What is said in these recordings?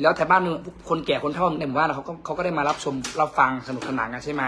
แล้วแถวบ้านนึงคนแก่คนเฒ่าในหมู่บ้านเขาก็เขาก็ได้มารับชมรับฟังสนุกสนานกันใช่ไหม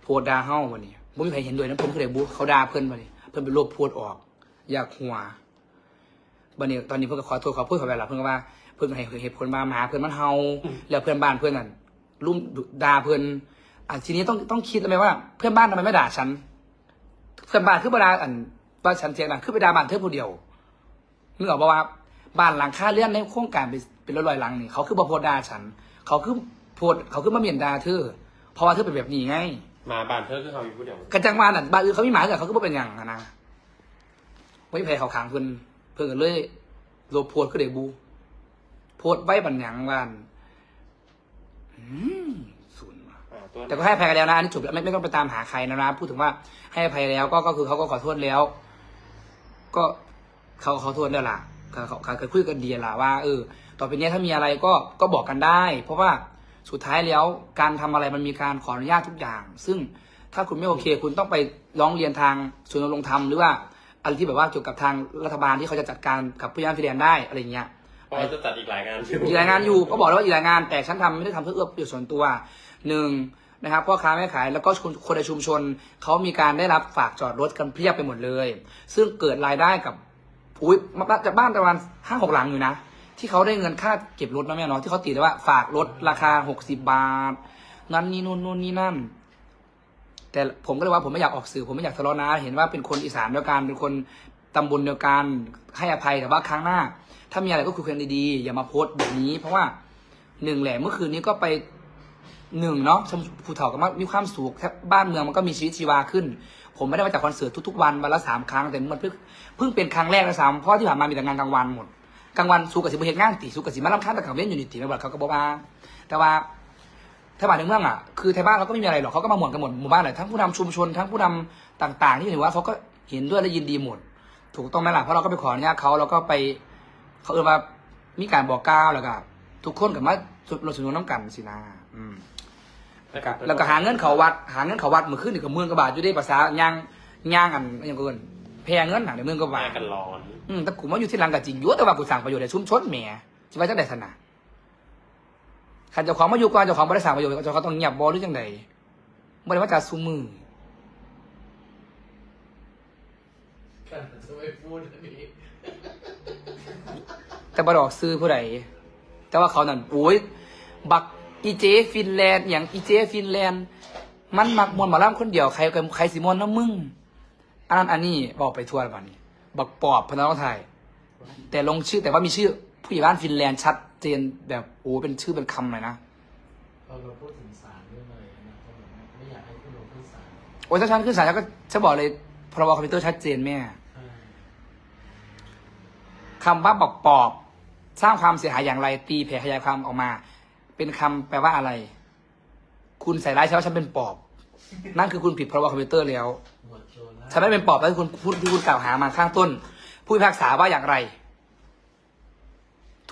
โพดดาเฮ้าวันนี้ผมไม่เคยเห็นด้วยนะผมเคยบูเขาด่าเพื่อนวันนี้เพื่อนเป็นโรคโพดออก อยากหัววันนี้ตอนนี้เพื่อนก็ขอโทษขอพูดขอไปละเพื่อนก็ว่าเพื่อนให้เหตุผลมาหาเพื่อนมันเฮาแล้วเพื่อนบ้านเพื่อนนั่นรุ่มด่าเพื่อนอะทีนี้ต้องต้องคิดแล้วไหมว่า เพื่อนบ้านทำไมไม่ด่าฉันเพื่อนบ้านคือเวลาอันว่าฉันเสียงดังคือไปด่าบ้านเธอผู้เดียวนึกออกปะว่า บ้านหลังค่าเลื่อนในโครงการเป็นเป็นร้อยๆหลังนี่เขาคือบ่โพดด่าฉัน เขาคือโพดเขาคือมาเมียนด่าเธอเพราะว่าเธอเป็นแบบนี้ไงมาบ้านเธอคือเขามีผู้เดียวกระจังวานอะบ้านอื่นเขามีหมาแต่เขาก็บ่เป็นอย่างอะนะไว้แพ้เขาขางเพิ่นเพิ่นก็เลยโลบโพดก็เด็กบู โพดไว้บันหยังวานอืมศูนย์ว่ะ อ่าตัวแต่ก็ให้อภัยกันแล้วนะอันนี้จบแล้วไม่ไม่ต้องไปตามหาใครนะนะพูดถึงว่าให้อภัยแล้วก็ก็คือเขาก็ขอโทษแล้ว ก็เขาขอโทษแล้วล่ะ เขาเขาเขาเคยคุยกันดีล่ะว่าเออต่อไปเนี้ยถ้ามีอะไรก็ก็บอกกันได้ เพราะว่าสุดท้ายแล้วการทำอะไรมันมีการขออนุญาตทุกอย่าง ซึ่งถ้าคุณไม่โอเค คุณต้องไปร้องเรียนทางศูนย์ดำรงธรรมหรือว่าอะไรที่แบบว่าเกี่ยวกับทางรัฐบาลที่เขาจะจัดการกับผู้ย่านฟิแดนได้อะไรเงี้ยเพราะว่าจะจัดอีกหลายงานอีกรายงานอยู่ก็บอกแล้วว่าอีกรายงาน แต่ฉันทำไม่ได้ทำเพื่อเอื้อประโยชน์ส่วนตัวหนึ่งนะครับพ่อค้าแม่ขายแล้วก็คนคนในชุมชนเขามีการได้รับฝากจอดรถกันเพียบไปหมดเลย ซึ่งเกิดรายได้กับ อุ้ยมาจากบ้านประมาณห้าหกหลังอยู่นะ ที่เขาได้เงินค่าเก็บรถนะแม่เนาะที่เขาติดไว้ว่าฝากรถราคาหกสิบบาท นั้นนี่นู่นนู่นนี่นั่น แต่ผมก็เลยว่าผมไม่อยากออกสื่อผมไม่อยากทะเลาะนะ เห็นว่าเป็นคนอีสานเดียวกันเป็นคนตำบลเดียวกันให้อภัยแต่ว่าครั้งหน้า ถ้ามีอะไรก็คุยกันดีๆอย่ามาโพสต์แบบนี้ เพราะว่าหนึ่งแหละเมื่อคืนนี้ก็ไปหนึ่งเนาะผู้เฒ่าก็มามีความสุขแค่บ้านเมืองมันก็มีชีวิตชีวาขึ้น ผมไม่ได้มาจากคอนเสิร์ตทุกๆวันวันละสามครั้งแต่มันเพิ่งเพิ่งเป็นครั้งแรกนะซ้ำเพราะที่ผ่านมามีแต่งานกลางวันหมดกลางวันสู้กับสิบเหตุงานติสู้กับสิมาลำค้างแต่ขังเว้นอยู่นิติไม่บอกเขาก็บอกว่าแต่ว่าถ้ามาถึงเมืองอะคือไทยบ้านเราก็ไม่มีอะไรหรอกเขาก็มาหมดกันหมดหมู่บ้านเลยทั้งผู้นำชุมชนทั้งผู้นำต่างๆ ที่อยู่ว่าเขาก็เห็นด้วยและยินดีหมด ถูกต้องไหมล่ะเพราะเราก็ไปขออนุญาตเขาเราก็ไปเขาเออมามีการบอกกล่าวแล้วก็ทุกคนกับมาสุดรสนุนน้ำกันสินะอืม แล้วก็แล้วก็หาเงินเขาวัดหาเงินเขาวัดเมื่อคืนนี่กับเมืองกระบาดอยู่ได้ภาษาย่างย่างอันอย่างเกินแพงเงินหนัในเมืองกระบามาดกันร้อนอืมแต่กูมาอยู่ที่รังกับจริงอยู่แต่ว่ากูสั่งประโยชน์ในชุมชนแหมจะไปจังไดสนะขันเจ้าของมาอยู่ก่อนเจ้าของไม่ได้สั่งประโยชน์เจ้าของต้องเงียบบอหรือจังไดไม่ได้ว่าจะซูมือจะไม่พูดอันนี้แต่บดอกซื้อผู้ใดแต่ว่าเขานั่นโอ้ยบัก อีเจฟินแลนด์อย่างอีเจฟินแลนด์ มันมักมวนหมอลำคนเดียวใครกับใครสิมวนน้ำมึงอันนั้นอันนี้บอกไปทั่วแล้วบัดนี้บักปอบพนักงานไทยแต่ลงชื่อแต่ว่ามีชื่อผู้ใหญ่บ้านฟินแลนด์ชัดเจนแบบโอ้เป็นชื่อเป็นคำเลยนะพอเราพูดถึงสารเรื่องอะไรนะก็แบบไม่อยากให้พูดลงขึ้นศาลโอ้ยถ้าฉันขึ้นศาลแล้วก็ฉันบอกเลยพรบคอมพิวเตอร์ชัดเจนแม่ใช่คำว่าบอกปอบ สร้างความเสียหายอย่างไรตีแผ่ขยายความออกมา เป็นคำแปลว่าอะไร คุณใส่ร้ายฉันว่าฉันเป็นปอบ นั่นคือคุณผิดพรบคอมพิวเตอร์แล้วหมวดโจรนะฉันไม่เป็นปอบแล้วที่คุณพูดที่คุณกล่าวหามาข้างต้น ผู้พิพากษาว่าอย่างไร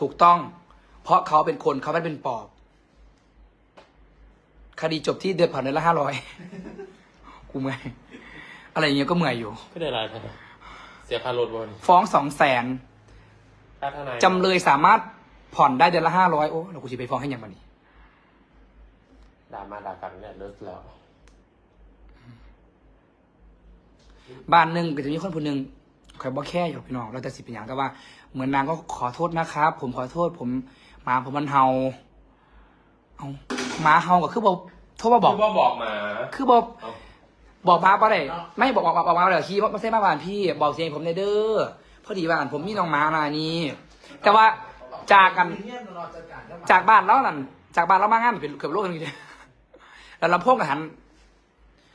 ถูกต้อง เพราะเขาเป็นคนเขาไม่ได้เป็นปอบ คดีจบที่เดือนผ่อนเดือนละห้าร้อยกูเมื่อยอะไรอย่างเงี้ยก็เมื่อยอยู่ไม่ได้ไรแท้เสียค่ารถบนฟ้องสองแสนค่าทนายจำเลยสามารถ ผ่อนได้เดือนละห้าร้อยโอ้เรากูจะไปฟ้องให้ยังบันนี้ด่ามาด่ากันเนี่ยเลิกแล้วบ้านหนึ่งก็จะมีคนคนหนึ่งคอยบอกแค่อยู่พี่น้องเราจะสิเป็นอย่างแต่ว่า เหมือนนางก็ขอโทษนะครับ ผมขอโทษ ผมหมาผมมันเห่าเอาหมาเห่าก็คือบอกโทษว่าบอก คือว่าบอกมา คือบอกเอา บอกมาปะได้ไม่บอกบอกบอกมาเลยขี้ไม่ใช่มาบ้านพี่ บอกเสียงผมในเด้อพอดีบ้านผมมีน้องหมามานี่แต่ว่า จากกันเนี่ยเราจัดการได้ไหมจากบ้านแล้วนั่นจากบ้านเรามางานเป็นเกือบโลกนึงเลยแล้วลำโพงกับหัน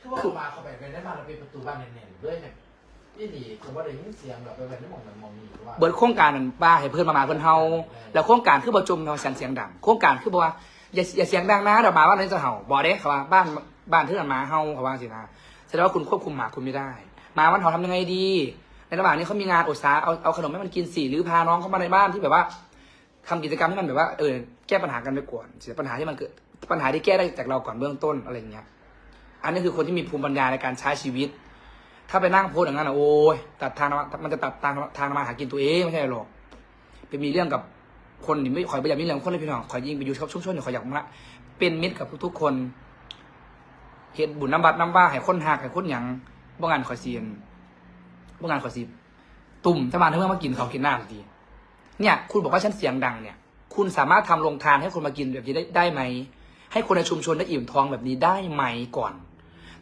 คือว่ามาเข้าไปไปได้มาเราเป็นประตูบ้านแน่นๆด้วยเนี่ยนี่ดีคือว่าได้ยินเสียงแบบไปแบบนี้มองมันมองมีว่าเบิดโครงการนั่นป้าให้เพื่อนมามาเพื่อนเฮาแล้วโครงการคือบ่จมเราเสียงเสียงดังโครงการคือบอกว่าอย่าอย่าเสียงดังนะเดี๋ยวหมาบ้านนี้จะเห่าบอกเด้เขาว่าบ้านบ้านเพื่อนหมาเห่าเขาว่าสินะแสดงว่าคุณควบคุมหมาคุณไม่ได้หมามันเห่าทำยังไงดี ในระหว่างนี้เขามีงานอดสาเอาเอาขนมให้มันกินสิหรือพาน้องเข้ามาในบ้านที่แบบว่า ทำกิจกรรมให้มันแบบว่าเออแก้ปัญหากันไปก่อนเสียปัญหาที่มันเกิดปัญหาที่แก้ได้จากเราก่อนเบื้องต้นอะไรเงี้ย อันนี้คือคนที่มีภูมิปัญญาในการใช้ชีวิต ถ้าไปนั่งโพสอย่างนั้นอะโอ้ยตัดทางมันจะตัดทางทางมาหากินตัวเองไม่ใช่หรอกไปมีเรื่องกับคนนี่ไม่ขอยไปอยากมีเรื่องคนเลยพี่น้องขอยยิงไปอยู่ชอบชุ่มชนอยู่ขอยอยากมาเป็นมิตรกับทุกๆคนเห็นบุญน้ำบัดน้ำว่าให้คนหักให้คนหยังบ่งานขอยเสียนบ่งานขอยสีตุ่มถ้ามาเมื่อมากินเขาวกินน้ำดี เนี่ย คุณบอกว่าฉันเสียงดังเนี่ย คุณสามารถทำโรงทานให้คนมากินแบบนี้ได้ได้ไหม ให้คนในชุมชนได้อิ่มท้องแบบนี้ได้ไหมก่อน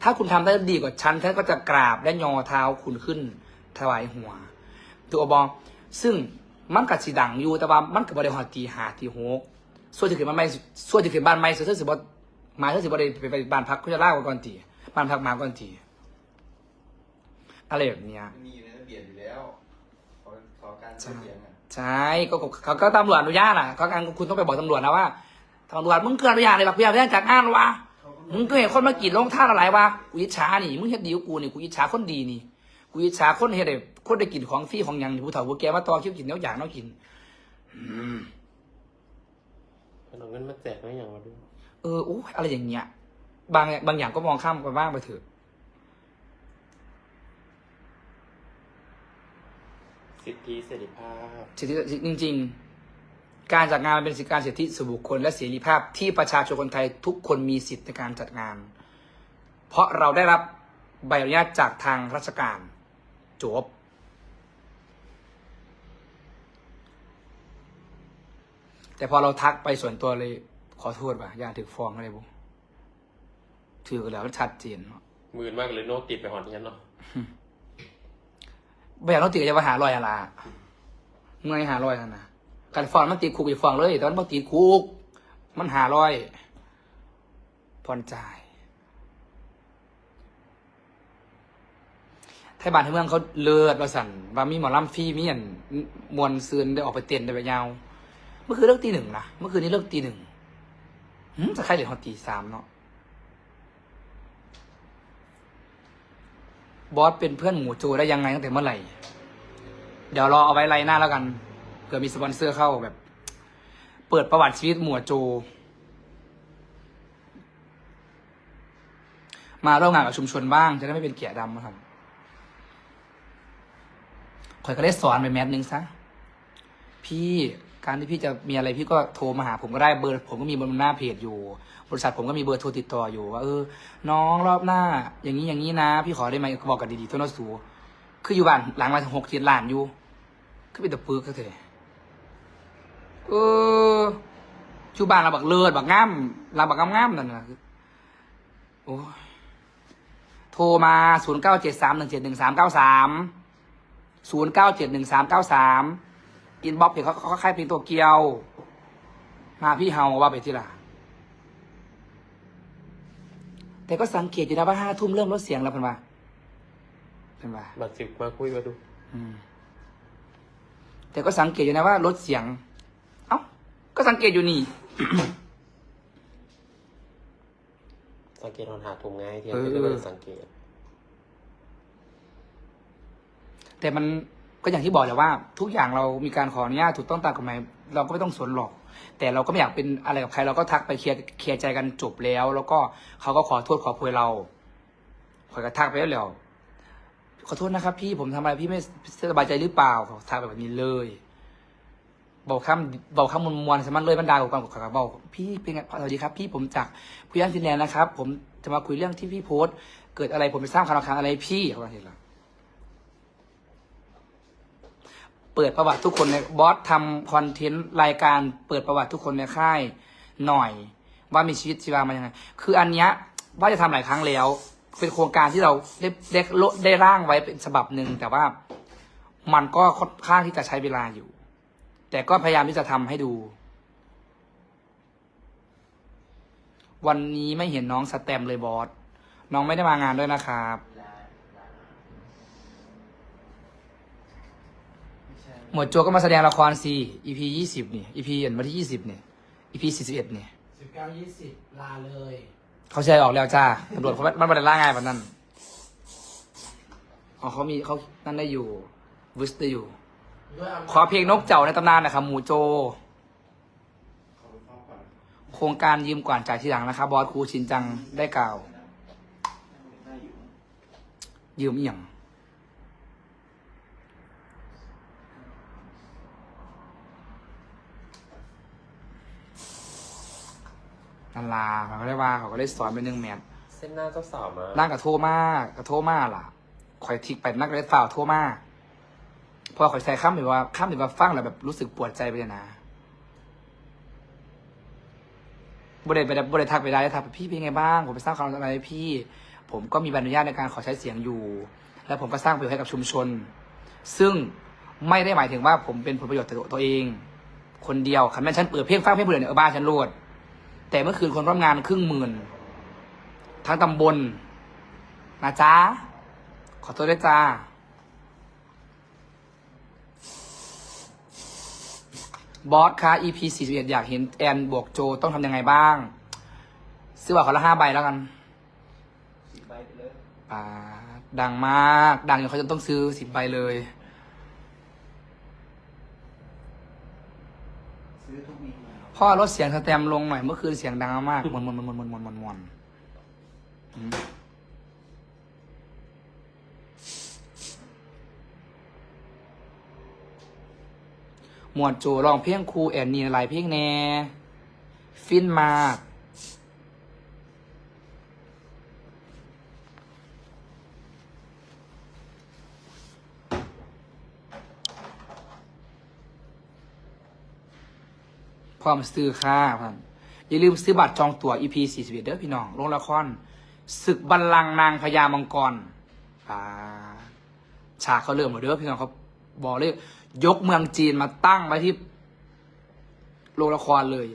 ถ้าคุณทำได้ดีกว่าฉันฉันก็จะกราบและยอเท้าคุณขึ้นถวายหัวตัวบองซึ่งมันกัดสีดังอยู่แต่ว่ามันกับบริหารตีหาตีหกส่วนจะขึ้นบ้านไม่ส่วนจะขึ้นบ้านไม่ส่วนเธอสิบมาเธอสิบได้ไปไปบ้านพักคุณจะล่ากว่าก่อนตีบ้านพักมาก่อนตีอะไรแบบเนี้ยมีอยู่ในระเบียบอยู่แล้วขอการเสียงอะ ใช่ก็ก็เขาก็ตำรวจอนุญาตอะเขาการคุณต้องไปบอกตำรวจนะว่าตำรวจมึงเกินอนุญาตเลยบักเพียงจากงานวะมึงก็เห็นคนมากินลงท่าอะไรวะกูอิจฉานี่มึงเฮ็ดดีกว่ากูนี่กูอิจฉาคนดีนี่กูอิจฉาคนเฮ็ดได้คนได้กินของฟรีของหยังนี่ผู้เฒ่าผู้แก่มาต่อคิวกินเนี้ยอยากเนาะกินอืมเอาเงินมาแจกไม่อย่างมาดูเออโอ้ยอะไรอย่างเงี้ยบางบางอย่างก็มองข้ามไปบ้างไปเถอะ สิทธิเสรีภาพ สิทธิจริง ๆ การจัดงานมันเป็นสิทธิการสิทธิส่วนบุคคลและเสรีภาพที่ประชาชนคนไทยทุกคนมีสิทธิในการจัดงาน เพราะเราได้รับใบอนุญาตจากทางราชการจบแต่พอเราทักไปส่วนตัวเลยขอโทษว่ะอย่าถือฟ้องอะไรบุถือกันแล้วชัดเจนเนาะหมื่นมากเลยโน้ตติดไปหอดนี้เนาะ ไม่อยากต้องติดกับจะมาหาลอยอะไรเมื่อยหาลอยนั่นนะการฟองมันติดคุกอย่าฟ้องเลยแต่มันติดคุก มันหาลอยผ่อนจ่ายไทยบ้านไทยเมืองเขาเลิศประสันว่ามีหมอลำฟีมีอันมวนซืนได้ออกไปเต้นได้ไปยาว เมื่อคืนเลิกตีหนึ่งนะเมื่อคืนนี้เลิกตีหนึ่งจะใครเหลือหอตีสามเนาะ บอสเป็นเพื่อนหมูโจได้ยังไงตั้งแต่เมื่อไหร่ เดี๋ยวรอเอาไว้ไล่หน้าแล้วกันเผื่อมีสปอนเซอร์เข้าแบบ เปิดประวัติชีวิตหมูโจมาร่วมงานกับชุมชนบ้าง จะได้ไม่เป็นเกียร์ดำนะครับข่อยก็ได้สอนไปแมทนึงซะ พี่ การที่พี่จะมีอะไรพี่ก็โทรมาหาผมก็ได้เบอร์ ผมก็มีบนหน้าเพจอยู่ บริษัทผมก็มีเบอร์โทรติดต่ออยู่ว่าเออ น้องรอบหน้า อย่างนี้อย่างนี้นะ พี่ขอได้ไหมบอกกันดีๆโทษนะสูคืออยู่บ้านหลังมาถึงหกเจ็ดล้านอยู่คือเป็นตะปึกก็เถอะเอออยู่บ้านเราบักเลิศบักง่ามเราบักง่ามๆนั่นนะโอ้โทรมาศูนย์เก้าเจ็ดสามหนึ่งเจ็ดหนึ่งสามเก้าสามศูนย์เก้าเจ็ดหนึ่งสามเก้าสาม อินบ็อกเพจเขาเขาค่ายเพลงตัวเกียว มาพี่เฮาว่าไปที่ละแต่ก็สังเกตอยู่นะว่าห้าทุ่มเริ่มลดเสียงแล้วเป็นว่าเป็นว่าบัตรสิบมาคุยมาดูอืมแต่ก็สังเกตอยู่นะว่าลดเสียง เอ้าก็สังเกตอยู่นี่ สังเกตหอนหาถุงง่ายเทียนเออก็เลยสังเกต แต่มัน ก็อย่างที่บอกแหละว่า ทุกอย่างเรามีการขออนุญาตถูกต้องตามกฎหมายเราก็ไม่ต้องสนหรอก แต่เราก็ไม่อยากเป็นอะไรกับใคร เราก็ทักไปเคลียร์เคลียร์ใจกันจบแล้ว แล้วก็เขาก็ขอโทษขอโพยเราขอยก็ทักไปแล้วแล้วขอโทษนะครับ พี่ผมทำอะไรพี่ไม่สบายใจหรือเปล่าขาทักแบบนี้เลยบอกคำบอกคำมวลมวลสมันเลยบรรดาของความกับเขาบอกพี่เป็นไงสวัสดีครับ พี่ผมจากผู้ย่านฟินแลนนะครับ ผมจะมาคุยเรื่องที่พี่โพสต์เกิดอะไรผมไปสร้างคารำคาญอะไรพี่เขาก็เห็นแล้ว เปิดประวัติทุกคนในบอสทำคอนเทนต์รายการเปิดประวัติทุกคนในค่ายหน่อย ว่ามีชีวิตชีวามายังไงคืออันเนี้ยว่าจะทำหลายครั้งแล้ว เป็นโครงการที่เราได้ได้ได้ร่างไว้เป็นฉบับหนึ่งแต่ว่ามันก็ค่อนข้างที่จะใช้เวลาอยู่ แต่ก็พยายามที่จะทำให้ดู วันนี้ไม่เห็นน้องสแตมเลยบอสน้องไม่ได้มางานด้วยนะครับ หมวดโจก็มาแสดงละครสิ EP ยี่สิบนี่ EP อันวันที่ยี่สิบเนี่ย EP สี่สิบเอ็ดเนี่ยสิบเก้ายี่สิบลาเลยเขาแชร์ออกแล้วจ้าตำรวจเขาไม่มันไม่ได้ล่าง่ายแบบนั้นอ๋อเขามีเขานั่นได้อยู่วิสได้อยู่ ด้วยำนาจขอเพลงนกเจ้าในตำนานนะครับหมูโจขอไปฟ้องก่อนโครงการยืมก่อนจ่ายทีหลังนะครับบอสครูชินจังได้กล่าวได้อยู่ยืมเอี่ยง นันลาเขาก็ได้ว่าเขาก็ได้สอนไปหนึ่งแมทเส้นหน้าเจ้าสาวมาร่างกับโทมากกับโทมาล่ะข่อยทิกไปนักเล่นฝ่าวโทมาเพอข่อยใส่ข้ามหรือว่าข้ามหรือว่าฟังแล้วแบบรู้สึกปวดใจไปเลยนะบริเวณบริเวณทักไปได้ทักไปพี่เป็นไงบ้าง ผมไปสร้างความอะไรให้พี่ ผมก็มีใบอนุญาตในการขอใช้เสียงอยู่ แล้วผมก็สร้างประโยชน์ให้กับชุมชน ซึ่งไม่ได้หมายถึงว่าผมเป็นผลประโยชน์ต่อตัวเอง คนเดียวคันแม่นฉันเปิดเพลงฟังเพลงเบื่อเนี่ยเออบ้านฉันโลด แต่เมื่อคืนคนร่วมงานครึ่งหมื่น ทั้งตำบลนะจ๊ะ ขอโทษด้วยจ้า บอสคะ EP 41 อยากเห็นแอนบวกโจต้องทำยังไงบ้าง ซื้อบัตรคนละห้าใบแล้วกันสิบใบไปเลยอ่าดังมาก ดังจนเขาจะต้องซื้อสิบใบเลย ซื้อทุกวีมา พ่อลดเสียงสแตมลงหน่อยเมื่อคืนเสียงดังมากมวนมวนมวนมวนมวนมวนมวนมหมวดโจร้องเพียงครูแอนนีหลายเพียงแน่ ฟินมาก พร้อมซื้อค่าพันอย่าลืมซื้อบัตรจองตั๋ว EP 41เด้อพี่น้องโรงละครศึกบัลลังก์นางพญามังกรอ่าฉากเขาเริ่มหมดเด้อพี่น้องเขาบอกเลยยกเมืองจีนมาตั้งไว้ที่โรงละครเลย